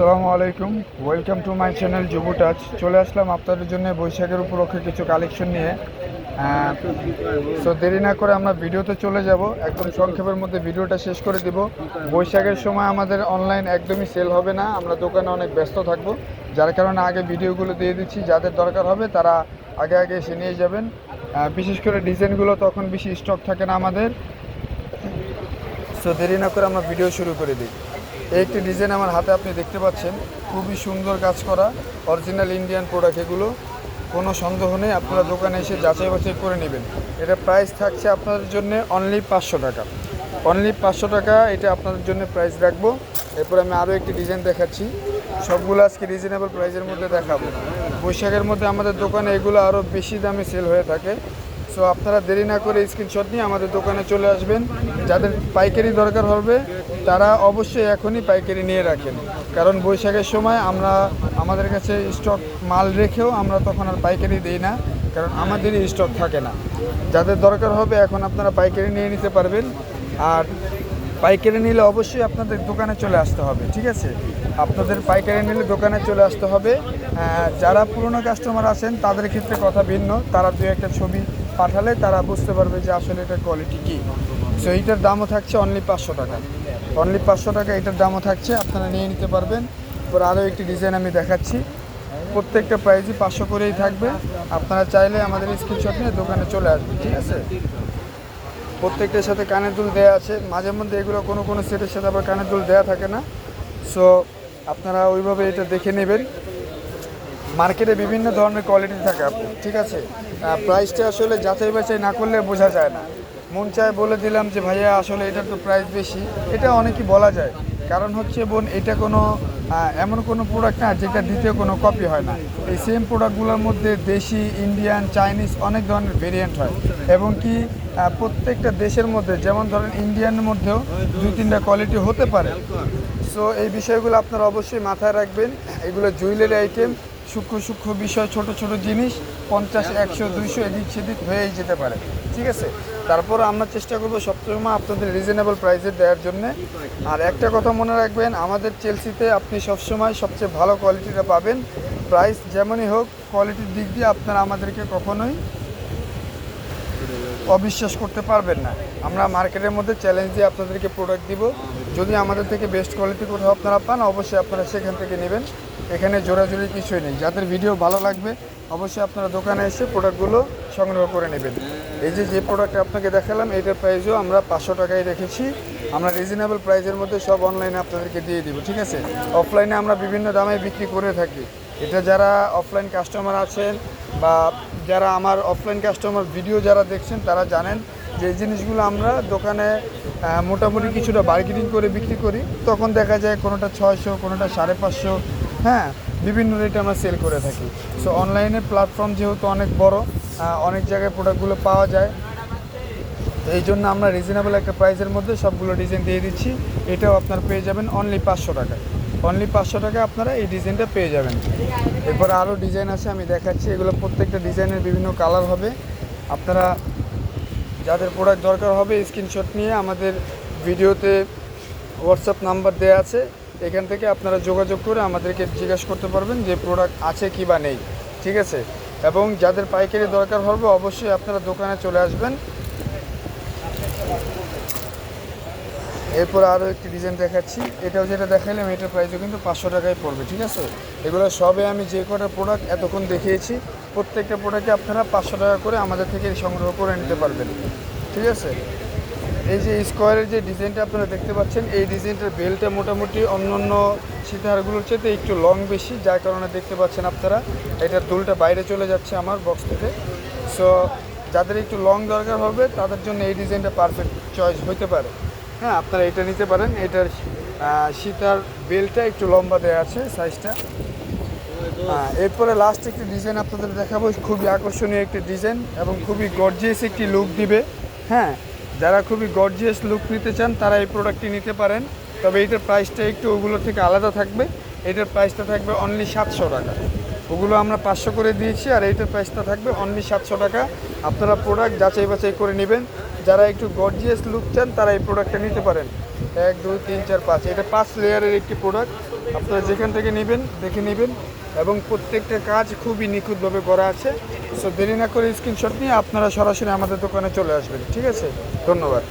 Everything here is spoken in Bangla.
আসসালামু আলাইকুম। ওয়েলকাম টু মাই চ্যানেল যুবু টাচ চলে আসলাম আপনাদের জন্য বৈশাখের উপলক্ষে কিছু কালেকশন নিয়ে। সো দেরি না করে আমরা ভিডিওতে চলে যাব। একদম সংক্ষেপের মধ্যে ভিডিওটা শেষ করে দিব। বৈশাখের সময় আমাদের অনলাইন একদমই সেল হবে না। আমরা দোকানে অনেক ব্যস্ত থাকব। যার কারণে আগে ভিডিওগুলো দিয়ে দিচ্ছি। যাদের দরকার হবে তারা আগে আগে এসে নিয়ে যাবেন। বিশেষ করে ডিজাইনগুলো তখন বেশি স্টক থাকে না আমাদের। সো দেরি না করে আমরা ভিডিও শুরু করে দিই। একটি ডিজাইন আমার হাতে আপনি দেখতে পাচ্ছেন। খুবই সুন্দর কাজ করা অরিজিনাল ইন্ডিয়ান প্রোডাক্ট এগুলো। কোনো সন্দেহ নেই, আপনারা দোকানে এসে যাচাই বাছাই করে নেবেন। এটা প্রাইস থাকছে আপনাদের জন্য অনলি পাঁচশো টাকা। অনলি পাঁচশো টাকা, এটা আপনাদের জন্য প্রাইস রাখব। এরপর আমি আরও একটি ডিজাইন দেখাচ্ছি। সবগুলো আজকে রিজনেবল প্রাইসের মধ্যে দেখাবো। বৈশাখের মধ্যে আমাদের দোকানে এগুলো আরও বেশি দামে সেল হয়ে থাকে। সো আপনারা দেরি না করে স্ক্রিনশট নিয়ে আমাদের দোকানে চলে আসবেন। যাদের পাইকারি দরকার হবে তারা অবশ্যই এখনই পাইকারি নিয়ে রাখেন। কারণ বৈশাখের সময় আমরা আমাদের কাছে স্টক মাল রেখেও আমরা তখন আর পাইকারি দিই না, কারণ আমাদেরই স্টক থাকে না। যাদের দরকার হবে এখন আপনারা পাইকারি নিয়ে নিতে পারবেন, আর পাইকারি নিলে অবশ্যই আপনাদের দোকানে চলে আসতে হবে, ঠিক আছে? আপনাদের পাইকারি নিলে দোকানে চলে আসতে হবে। যারা পুরনো কাস্টমার আছেন, তাদের ক্ষেত্রে কথা ভিন্ন। তারা দু একটা ছবি পাঠালে তারা বুঝতে পারবে যে আসলে এটার কোয়ালিটি কী। সো এইটার দামও থাকছে অনলি পাঁচশো টাকা। অনলি পাঁচশো টাকা এটার দামও থাকছে, আপনারা নিয়ে নিতে পারবেন। এরপর আরও একটি ডিজাইন আমি দেখাচ্ছি। প্রত্যেকটা প্রাইজই পাঁচশো করেই থাকবে। আপনারা চাইলে আমাদের স্ক্রিনশট নিয়ে দোকানে চলে আসবেন, ঠিক আছে? প্রত্যেকটার সাথে কানের দুল দেওয়া আছে। মাঝে মধ্যে এগুলো কোনো কোনো সেটের সাথে আবার কানের দুল দেওয়া থাকে না। সো আপনারা ওইভাবে এটা দেখে নেবেন। মার্কেটে বিভিন্ন ধরনের কোয়ালিটি থাকে আপনি ঠিক আছে? প্রাইসটা আসলে যাচাই বাছাই না করলে বোঝা যায় না। মন চায় বলে দিলাম যে, ভাইয়া, আসলে এটা তো প্রাইস বেশি। এটা অনেকই বলা যায়। কারণ হচ্ছে বোন, এটা কোনো এমন কোনো প্রোডাক্ট না যেটা দ্বিতীয় কোনো কপি হয় না। এই সেম প্রোডাক্টগুলোর মধ্যে দেশি ইন্ডিয়ান চাইনিজ অনেক ধরনের ভেরিয়েন্ট হয়। এবং কি প্রত্যেকটা দেশের মধ্যে, যেমন ধরেন ইন্ডিয়ানের মধ্যেও দুই, তিনটা কোয়ালিটি হতে পারে। সো এই বিষয়গুলো আপনারা অবশ্যই মাথায় রাখবেন। এগুলো জুয়েলারি আইটেম সূক্ষ্ম সূক্ষ্ম বিষয়, ছোট ছোট জিনিস, পঞ্চাশ, একশো, দুইশো, এদিক সেদিক হয়েই যেতে পারে। ঠিক আছে? তারপর আমরা চেষ্টা করব সবসময় আপনাদের রিজনেবল প্রাইসে দেওয়ার জন্য। আর একটা কথা মনে রাখবেন, আমাদের চেলসিতে আপনি সবসময় সবচেয়ে ভালো কোয়ালিটিটা পাবেন। প্রাইস যেমনই হোক কোয়ালিটির দিক দিয়ে আপনারা আমাদেরকে কখনোই অবিশ্বাস করতে পারবেন না। আমরা মার্কেটের মধ্যে চ্যালেঞ্জ দিয়ে আপনাদেরকে প্রোডাক্ট দিব। যদি আমাদের থেকে বেস্ট কোয়ালিটি কোথাও আপনারা পান, অবশ্যই আপনারা সেখান থেকে নেবেন। এখানে জোরাজুরি কিছুই নেই। যাদের ভিডিও ভালো লাগবে, অবশ্যই আপনারা দোকানে এসে প্রোডাক্টগুলো সংগ্রহ করে নেবেন। এই যে যে প্রোডাক্ট আপনাকে দেখালাম, এটার প্রাইসও আমরা পাঁচশো টাকায় রেখেছি। আমরা রিজনেবল প্রাইসের মধ্যে সব অনলাইনে আপনাদেরকে দিয়ে দিব, ঠিক আছে? অফলাইনে আমরা বিভিন্ন দামে বিক্রি করে থাকি। এটা যারা অফলাইন কাস্টমার আছেন বা যারা আমার অফলাইন কাস্টমার ভিডিও যারা দেখছেন, তারা জানেন যে এই জিনিসগুলো আমরা দোকানে মোটামুটি কিছুটা বার্গেনিং করে বিক্রি করি। তখন দেখা যায় কোনোটা ছয়শো, কোনোটা সাড়ে পাঁচশো হ্যাঁ বিভিন্ন রেটে আমরা সেল করে থাকি। সো অনলাইনে প্ল্যাটফর্ম যেহেতু অনেক বড় অনেক জায়গায় প্রোডাক্টগুলো পাওয়া যায়। এই জন্য আমরা রিজনেবল একটা প্রাইসের মধ্যে সবগুলো ডিজাইন দিয়ে দিচ্ছি। এটাও আপনার পেয়ে যাবেন অনলি পাঁচশো টাকায় অনলি পাঁচশো টাকায় আপনারা এই ডিজাইনটা পেয়ে যাবেন। এরপর আরও ডিজাইন আছে, আমি দেখাচ্ছি। এগুলো প্রত্যেকটা ডিজাইনের বিভিন্ন কালার হবে। আপনারা যাদের প্রোডাক্ট দরকার হবে স্ক্রিনশট নিয়ে আমাদের ভিডিওতে হোয়াটসঅ্যাপ নাম্বার দেওয়া আছে, এখান থেকে আপনারা যোগাযোগ করে আমাদেরকে জিজ্ঞাসা করতে পারবেন যে প্রোডাক্ট আছে কি বা নেই, ঠিক আছে? এবং যাদের পাইকারি দরকার হবে, অবশ্যই আপনারা দোকানে চলে আসবেন। এরপর আরও একটি ডিজাইন দেখাচ্ছি। এটাও যেটা দেখাইলাম, এটার প্রাইসও কিন্তু পাঁচশো টাকায় পড়বে, ঠিক আছে? এগুলো সবে আমি যে কটা প্রোডাক্ট এতক্ষণ দেখিয়েছি, প্রত্যেকটা প্রোডাক্টে আপনারা পাঁচশো টাকা করে আমাদের থেকে সংগ্রহ করে নিতে পারবেন, ঠিক আছে? এই যে স্কোয়ারের যে ডিজাইনটা আপনারা দেখতে পাচ্ছেন, এই ডিজাইনটার বেলটা মোটামুটি অন্য অন্য সীতাহারগুলোর চেয়ে একটু লং বেশি, যার কারণে দেখতে পাচ্ছেন আপনারা, এটার দুলটা বাইরে চলে যাচ্ছে আমার বক্স থেকে। সো যাদের একটু লং দরকার হবে, তাদের জন্য এই ডিজাইনটা পারফেক্ট চয়েস হতে পারে। হ্যাঁ আপনারা এটা নিতে পারেন। এটার সীতার বেলটা একটু লম্বা দেওয়া আছে সাইজটা হ্যাঁ এরপরে লাস্ট একটি ডিজাইন আপনাদের দেখাবো। খুবই আকর্ষণীয় একটি ডিজাইন এবং খুবই গর্জিয়াস একটি লুক দিবে। হ্যাঁ যারা খুবই গর্জিয়াস লুক নিতে চান, তারা এই প্রোডাক্টটি নিতে পারেন। তবে এটার প্রাইসটা একটু ওগুলো থেকে আলাদা থাকবে। এটার প্রাইসটা থাকবে অনলি সাতশো টাকা। ওগুলো আমরা পাঁচশো করে দিয়েছি আর এইটার প্রাইসটা থাকবে অনলি সাতশো টাকা। আপনারা প্রোডাক্ট যাচাই বাছাই করে নেবেন। যারা একটু গর্জিয়াস লুক চান, তারা এই প্রোডাক্টটা নিতে পারেন। এক, দুই, তিন, চার, পাঁচ। এটা পাঁচ লেয়ারের একটি প্রোডাক্ট আপনারা যেখান থেকে নেবেন, দেখে নেবেন। এবং প্রত্যেকটা কাজ খুবই নিখুঁতভাবে করা আছে। সো দেরি না করে স্ক্রিনশট নিয়ে আপনারা সরাসরি আমাদের দোকানে চলে আসবেন। ঠিক আছে? ধন্যবাদ।